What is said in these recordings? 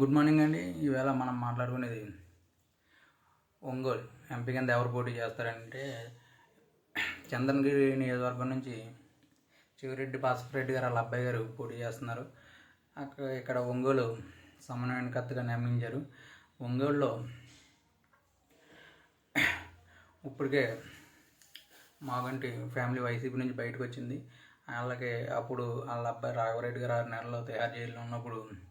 Good morning అండి. ఈవేళ మనం మాట్లాడుకునేది ఒంగోలు. ఎంపీ కింద ఎవరు పోటీ చేస్తారంటే చంద్రగిరి నియోజకవర్గం నుంచి చివరెడ్డి రెడ్డి గారు వాళ్ళ అబ్బాయి గారు పోటీ చేస్తున్నారు. అక్కడ ఇక్కడ ఒంగోలు సమన్వయకర్తగా నియమించారు. ఒంగోలులో ఇప్పటికే మాగంటి ఫ్యామిలీ వైసీపీ నుంచి బయటకు వచ్చింది. వాళ్ళకి అప్పుడు వాళ్ళ అబ్బాయి రాఘవరెడ్డి గారు ఆరు నెలల్లో తయారు జైల్లో ఉన్నప్పుడు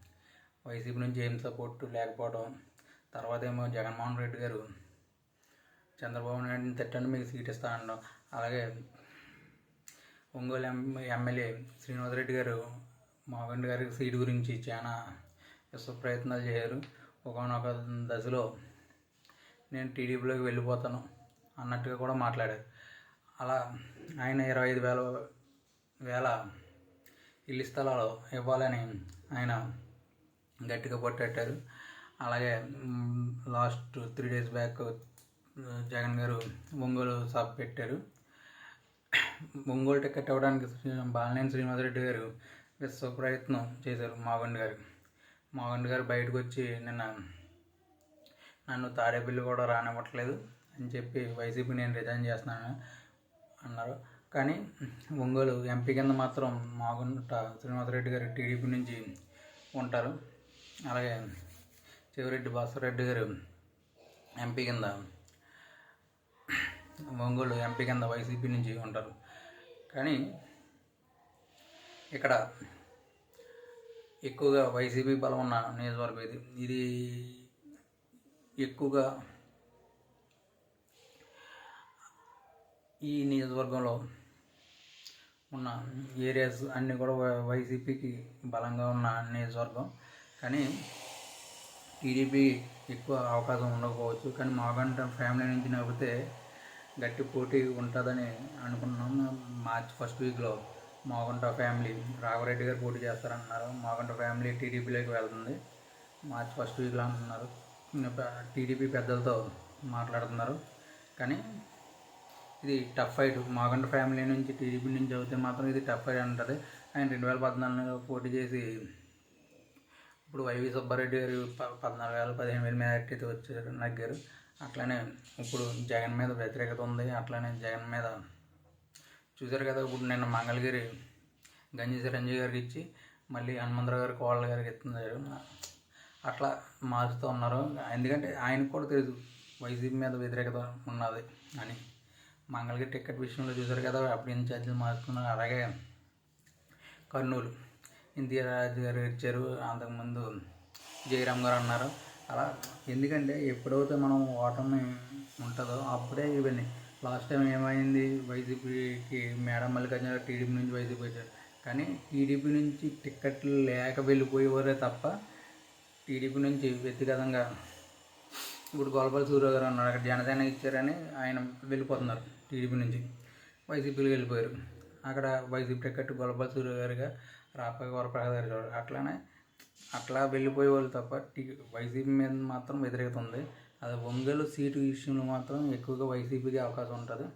వైసీపీ నుంచి ఏం సపోర్ట్ లేకపోవడం తర్వాత ఏమో జగన్మోహన్ రెడ్డి గారు చంద్రబాబు నాయుడుని తిట్టండి మీకు సీట్ ఇస్తా అనడం అలాగే ఒంగోలు ఎం ఎమ్మెల్యే శ్రీనివాసరెడ్డి గారు మోగండి గారికి సీటు గురించి చాలా విశ్వ ప్రయత్నాలు చేశారు. ఒకనొక దశలో నేను టీడీపీలోకి వెళ్ళిపోతాను అన్నట్టుగా కూడా మాట్లాడారు. అలా ఆయన ఇరవై ఐదు వేల వేల ఇల్లు స్థలాలు ఇవ్వాలని ఆయన గట్టిగా పట్టేటారు అలాగే last three days back Jagan garu Ongole shop పెట్టారు. ఒంగోలు టికెట్ అవ్వడానికి శ్రీ- బాలినేని శ్రీనివాసరెడ్డి గారు విశ్వ ప్రయత్నం చేశారు మాగండి గారు. మాగండి గారు బయటకు వచ్చి నిన్న నన్ను తాడేపల్లి కూడా రానివ్వట్లేదు అని చెప్పి వైసీపీ నేను రిజైన్ చేస్తున్నాను అన్నారు. కానీ ఒంగోలు ఎంపీ కింద మాత్రం మాగుంట శ్రీనివాసరెడ్డి గారు టీడీపీ నుంచి ఉంటారు. అలాగే చెవిరెడ్డి బాసరెడ్డి గారు ఎంపీ కింద ఒంగోలు ఎంపీ కింద వైసీపీ నుంచి ఉంటారు. కానీ ఇక్కడ ఎక్కువగా వైసీపీ బలం ఉన్న నియోజకవర్గం ఇది. ఇది ఎక్కువగా ఈ నియోజకవర్గంలో ఉన్న ఏరియాస్ అన్నీ కూడా వైసీపీకి బలంగా ఉన్న నియోజకవర్గం. కానీ టీడీపీ ఎక్కువ అవకాశం ఉండకపోవచ్చు. కానీ మాగంట ఫ్యామిలీ నుంచి నవ్వితే గట్టి పోటీ ఉంటుందని అనుకున్నాం. మార్చ్ ఫస్ట్ వీక్లో మాగుంట ఫ్యామిలీ రాఘవరెడ్డి గారు పోటీ చేస్తారన్నారు. మాగుంట ఫ్యామిలీ టీడీపీలోకి వెళ్తుంది. మార్చ్ ఫస్ట్ వీక్లో అంటున్నారు. టీడీపీ పెద్దలతో మాట్లాడుతున్నారు. కానీ ఇది టఫ్ ఫైట్. మాగంట ఫ్యామిలీ నుంచి టీడీపీ నుంచి అవుతే మాత్రం ఇది టఫ్ ఫైట్ ఉంటుంది ఆయన రెండు వేల పద్నాలుగులో పోటీ చేసి ఇప్పుడు వైవి సుబ్బారెడ్డి గారు ప- పద్నాలుగు వేల పదిహేను వేల మెజార్టీతో వచ్చారు నగ్గారు. అట్లానే ఇప్పుడు జగన్ మీద వ్యతిరేకత ఉంది. అట్లానే జగన్ మీద చూశారు కదా ఇప్పుడు నిన్న మంగళగిరి గంజి చిరంజీవి గారికి ఇచ్చి మళ్ళీ హనుమంతరావు గారి కోళ్ళ గారికి ఇస్తున్నారు. అట్లా మారుస్తూ ఉన్నారు. ఎందుకంటే ఆయనకు కూడా తెలుసు వైసీపీ మీద వ్యతిరేకత ఉన్నది అని. మంగళగిరి టికెట్ విషయంలో చూశారు కదా అప్పుడు ఇన్ఛార్జీలు మారుస్తున్నారు. అలాగే కర్నూలు. ఇందిరారాజు గారు ఇచ్చారు. అంతకుముందు జయరామ్ గారు అన్నారు. అలా ఎందుకంటే ఎప్పుడైతే మనం ఓటమి ఉంటుందో అప్పుడే ఇవన్నీ. లాస్ట్ టైం ఏమైంది? వైసీపీకి మేడం మల్లికార్జున గారు టీడీపీ నుంచి వైసీపీ వచ్చారు. కానీ టీడీపీ నుంచి టిక్కెట్లు లేక వెళ్ళిపోయేవారే తప్ప టీడీపీ నుంచి వ్యక్తిగతంగా ఇప్పుడు గోల్పల్లి సూర్య గారు ఉన్నారు అక్కడ జనసేన ఇచ్చారని ఆయన వెళ్ళిపోతున్నారు టీడీపీ నుంచి. వైసీపీకి వెళ్ళిపోయారు. అక్కడ వైసీపీ టికెట్ గొల్లపల్లి సూర్య గారిగా రాపయ్య వరప్రసాద్ గారు అట్లానే అట్లా వెళ్ళిపోయే వాళ్ళు తప్ప వైసీపీ మీద మాత్రం వ్యతిరేకత ఉంది. అది ఒంగోలు సీటు విషయంలో మాత్రం ఎక్కువగా వైసీపీకి అవకాశం ఉంటుంది.